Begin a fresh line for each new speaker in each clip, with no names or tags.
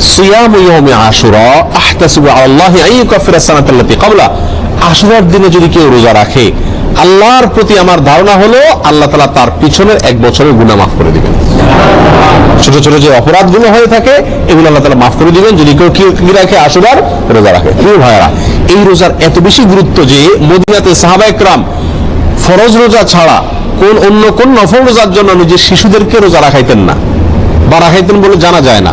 সিয়ামু ইয়াউমি আশুরা আহতাসিবু আলাল্লাহি আন ইউকাফিরা সানাতাল্লাতি ক্বাবলা। আশুরার দিনে যদি কেউ রোজা রাখে, আল্লাহর প্রতি আমার ধারণা হলো আল্লাহ তাআলা তার পিছনের এক বছরের গুনাহ মাফ করে দিবেন। ছোট ছোট যে অপরাধগুলো হয়ে থাকে, এগুলো আল্লাহ তাআলা মাফ করে দিবেন। যদি কেউ কি রাখে আশুরার, রোজা রাখে। প্রিয় ভাইরা এই রোজার এত বেশি গুরুত্ব যে মদিনাতে সাহাবা একরাম ফরজ রোজা ছাড়া কোন অন্য কোন নফল রোজার জন্য নিজের শিশুদেরকে রোজা রাখাইতেন না। বা রাখাইতেন বলে জানা যায় না।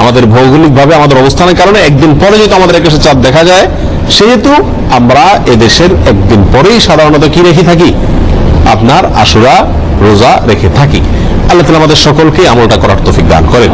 আমাদের ভৌগোলিক ভাবে আমাদের অবস্থানের কারণে একদিন পরে যেহেতু আমাদের আকাশে চাঁদ দেখা যায়, সেহেতু আমরা এদেশের একদিন পরেই সাধারণত কি রেখে থাকি? আপনার আশুরা, রোজা রেখে থাকি। আল্লাহ তালা আমাদের সকলকে আমলটা করার তফিক দান করেন।